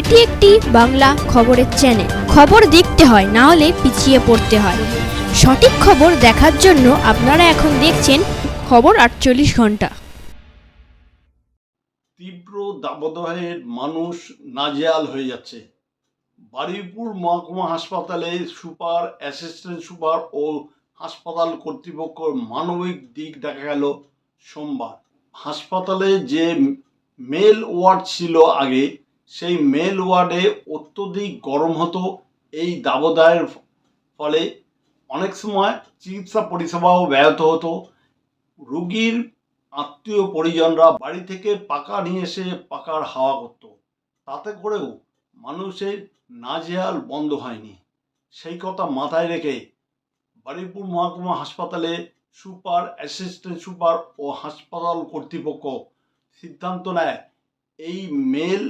এটি একটি বাংলা খবরের চ্যানেল খবর দেখতে হয়, না হলে পিছিয়ে পড়তে হয়। সঠিক খবর দেখার জন্য আপনারা এখন দেখছেন খবর আটচল্লিশ ঘণ্টা। তীব্র দাবদাহের মানুষ নাজেয়াল হয়ে যাচ্ছে। বারুইপুর মহকুমা হাসপাতালে সুপার অ্যাসিস্ট্যান্ট সুপার ও হাসপাতাল কর্তৃপক্ষের মানবিক দিক দেখা গেল সোমবার। হাসপাতালে যে মেল ওয়ার্ড ছিল আগে সেই মেল ওয়ার্ডে অত্যধিক গরম হতো। এই দাবদায়ের ফলে অনেক সময় চিকিৎসা পরিষেবাও ব্যাহত হতো। রুগীর আত্মীয় পরিজনরা বাড়ি থেকে পাকা নিয়ে এসে পাকার হাওয়া করত। তাতে করেও মানুষের নাজেহাল বন্ধ হয়নি। সেই কথা মাথায় রেখে বারুইপুর মহকুমা হাসপাতালে সুপার অ্যাসিস্ট্যান্ট, সুপার ও হাসপাতাল কর্তৃপক্ষ সিদ্ধান্ত নেয়, এই মেল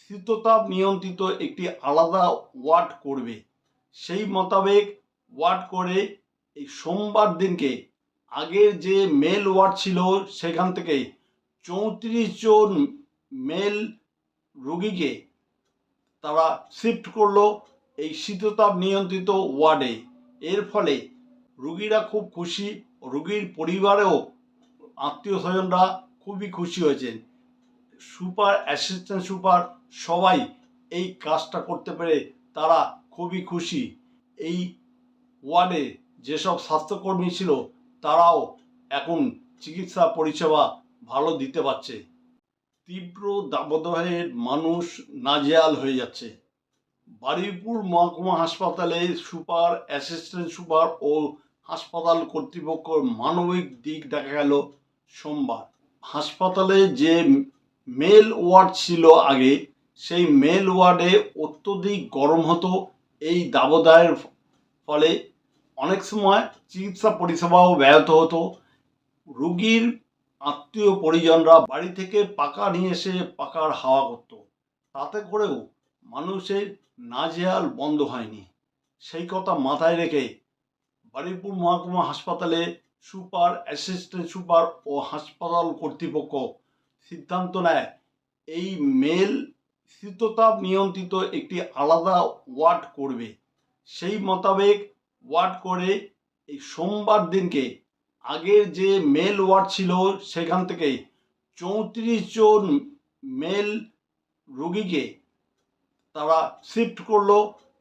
শীততাপ নিয়ন্ত্রিত একটি আলাদা ওয়ার্ড করবে। সেই মোতাবেক ওয়ার্ড করে এই সোমবার দিনকে আগের যে মেল ওয়ার্ড ছিল সেখান থেকে চৌত্রিশ জন মেল রুগীকে তারা শিফট করল এই শীততাপ নিয়ন্ত্রিত ওয়ার্ডে। এর ফলে রুগীরা খুব খুশি, রুগীর পরিবারেও আত্মীয় স্বজনরা খুবই খুশি হয়েছেন। সুপার অ্যাসিস্ট্যান্ট সুপার সবাই এই কাজটা করতে পেরে তারা খুবই খুশি। এই ওয়ার্ডে যেসব স্বাস্থ্যকর্মী ছিল, তারাও এখন চিকিৎসা পরিষেবা ভালো দিতে পারছে। তীব্র দাবদাহের মানুষ নাজেয়াল হয়ে যাচ্ছে। বারুইপুর মহকুমা হাসপাতালে সুপার অ্যাসিস্ট্যান্ট সুপার ও হাসপাতাল কর্তৃপক্ষের মানবিক দিক দেখা গেল সোমবার। হাসপাতালে যে মেল ওয়ার্ড ছিল আগে সেই মেল ওয়ার্ডে অত্যধিক গরম হতো। এই দাবদায়ের ফলে অনেক সময় চিকিৎসা পরিষেবাও ব্যাহত হতো। রুগীর আত্মীয় পরিজনরা বাড়ি থেকে পাকা নিয়ে এসে পাকার হাওয়া করত। তাতে করেও মানুষের নাজেহাল বন্ধ হয়নি। সেই কথা মাথায় রেখে বারুইপুর মহকুমা হাসপাতালে সুপার অ্যাসিস্ট্যান্ট সুপার ও হাসপাতাল কর্তৃপক্ষ সিদ্ধান্ত নেয়, এই মেল শীততাপ নিয়ন্ত্রিত একটি আলাদা ওয়ার্ড করবে। সেই মোতাবেক ওয়ার্ড করে এই সোমবার দিনকে, আগের যে মেল ওয়ার্ড ছিল সেখান থেকে চৌত্রিশ জন মেল রুগীকে তারা শিফট করল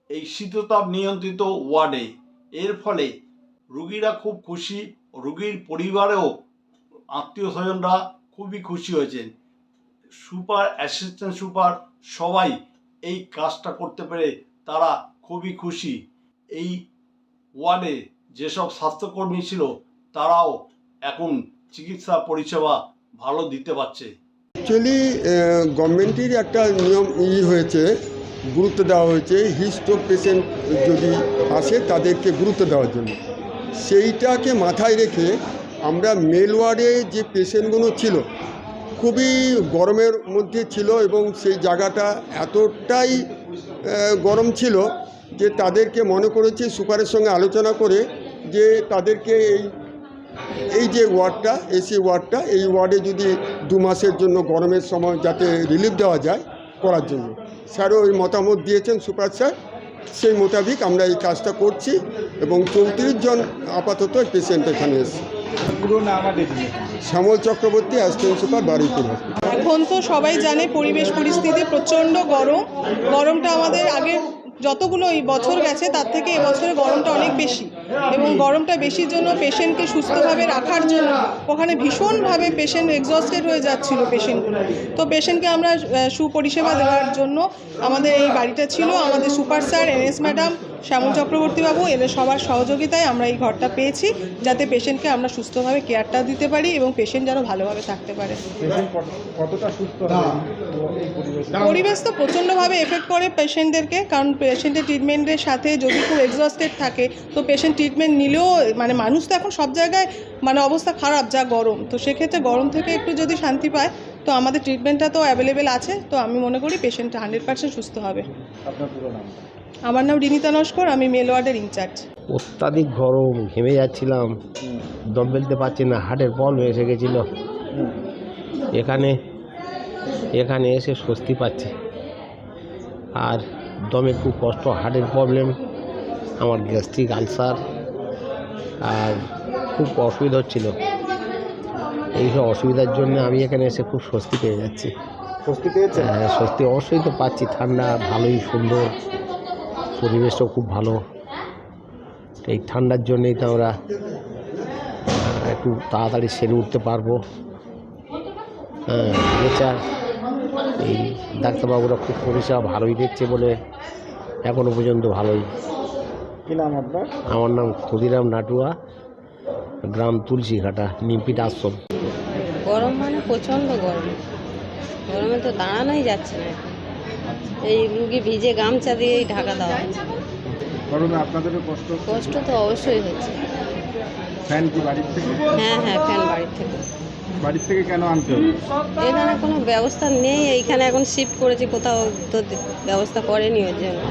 এই শীততাপ নিয়ন্ত্রিত ওয়ার্ডে। এর ফলে রুগীরা খুব খুশি, রুগীর পরিবারেও আত্মীয় স্বজনরা খুবই খুশি হয়েছেন। সুপার, অ্যাসিস্ট্যান্ট সুপার সবাই এই কাজটা করতে পেরে তারা খুবই খুশি। এই ওয়ার্ডে যেসব স্বাস্থ্যকর্মী ছিল, তারাও এখন চিকিৎসা পরিষেবা ভালো দিতে পারছে। অ্যাকচুয়ালি গভর্নমেন্টের একটা নিয়ম ই হয়েছে, গুরুত্ব দেওয়া হয়েছে হিস্ট্রোক পেশেন্ট যদি আসে তাদেরকে গুরুত্ব দেওয়ার জন্য। সেইটাকে মাথায় রেখে আমরা মেল ওয়ার্ডে যে পেশেন্টগুলো ছিল খুবই গরমের মধ্যে ছিল এবং সেই জায়গাটা এতটাই গরম ছিল যে তাদেরকে মনে করেছি সুপারের সঙ্গে আলোচনা করে যে তাদেরকে এই এই যে ওয়ার্ডটা এসি ওয়ার্ডটা, এই ওয়ার্ডে যদি দু মাসের জন্য গরমের সময় যাতে রিলিফ দেওয়া যায় করার জন্য। স্যারও ওই মতামত দিয়েছেন, সুপার স্যার। সেই মোতাবেক আমরা এই কাজটা করছি এবং চৌত্রিশ জন আপাতত পেশেন্ট এখানে এসেছে। শ্যামল চক্রবর্তী অ্যাসিস্ট্যান্ট সুপার বারুইপুর এখন তো সবাই জানে পরিবেশ পরিস্থিতি প্রচণ্ড গরম। গরমটা আমাদের আগে যতগুলো এই বছর গেছে তার থেকে এবছরে গরমটা অনেক বেশি। এবং গরমটা বেশির জন্য পেশেন্টকে সুস্থভাবে রাখার জন্য ওখানে ভীষণভাবে পেশেন্ট এক্সস্টেড হয়ে যাচ্ছিল পেশেন্টগুলো। তো পেশেন্টকে আমরা সুপরিষেবা দেওয়ার জন্য আমাদের এই বাড়িটা ছিল। আমাদের super sir NS madam Shyamal চক্রবর্তীবাবু এদের সবার সহযোগিতায় আমরা এই ঘরটা পেয়েছি যাতে পেশেন্টকে আমরা সুস্থভাবে কেয়ারটা দিতে পারি এবং পেশেন্ট যেন ভালোভাবে থাকতে পারে। পেশেন্ট কতটা সুস্থ হবে এই পরিবেশ? পরিবেশ তো প্রচণ্ডভাবে এফেক্ট করে পেশেন্টদেরকে কারণ পেশেন্টের ট্রিটমেন্টের সাথে যদি খুব এক্সস্টেড থাকে তো পেশেন্ট ট্রিটমেন্ট নিলেও মানে মানুষ তো এখন সব জায়গায় মানে অবস্থা খারাপ যা গরম। তো সেক্ষেত্রে গরম থেকে একটু যদি শান্তি পায় তো আমাদের ট্রিটমেন্টটা তো অ্যাভেলেবেল আছে। তো আমি মনে করি পেশেন্ট হান্ড্রেড পার্সেন্ট সুস্থ হবে। আপনার পুরো নাম? আমার নাম রিনিতা নস্কর আমি মেল ওয়ার্ডের ইনচার্জ অত্যাধিক গরম ঘেমে যাচ্ছিলাম। দম ফেলতে পারছি না হার্টের প্রবলেম এসে গেছিল। এখানে এখানে এসে স্বস্তি পাচ্ছি। আর দমে খুব কষ্ট হার্টের প্রবলেম আমার গ্যাস্ট্রিক আলসার আর খুব অসুবিধা হচ্ছিল। এইসব অসুবিধার জন্য আমি এখানে এসে খুব স্বস্তি পেয়ে যাচ্ছি। স্বস্তি পেয়েছেন? হ্যাঁ স্বস্তি অবশ্যই তো পাচ্ছি। ঠান্ডা ভালোই সুন্দর পরিবেশটাও খুব ভালো। এই ঠান্ডার জন্যেই তো আমরা একটু তাড়াতাড়ি সেরে উঠতে পারব। হ্যাঁ এই ডাক্তারবাবুরা খুব পরিষেবা ভালোই দিচ্ছে বলে এখনও পর্যন্ত ভালোই। কি নাম আপনার? আমার নাম ক্ষুদিরাম নাটুয়া গ্রাম তুলসীঘাটা নিমপিট আশ্রম। গরম মানে প্রচণ্ড গরম। গরমে তো দাঁড়ানোই যাচ্ছে না। এই রুগী ভিজে গামছা দিয়েই ঢাকা দেওয়া হচ্ছে। গরমে আপনাদেরও কষ্ট কষ্ট তো অবশ্যই হচ্ছে। ফ্যান কি বাড়ির থেকে? হ্যাঁ হ্যাঁ ফ্যান বাড়ির থেকে। বাড়ির থেকে কেন আনতে হবে? এখানে কোনো ব্যবস্থা নেই এইখানে এখন শিফট করেছি কোথাও তো ব্যবস্থা করেনি ওর জন্য।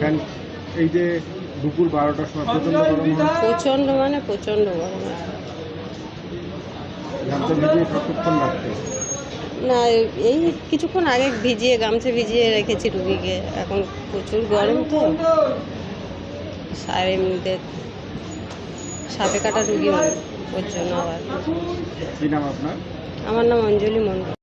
ফ্যান এই যে দুপুর বারোটার সময় প্রচণ্ড গরম প্রচণ্ড মানে প্রচণ্ড গরম গামছা ভিজিয়ে কতক্ষণ রাখতে না এই কিছুক্ষণ আগে ভিজিয়ে গামছা ভিজিয়ে রেখেছি রুগীকে। এখন প্রচুর গরম তো। আর এমনিতে সাপে কাটা রুগী ওর জন্য আবার। আমার নাম অঞ্জলি মণ্ডল।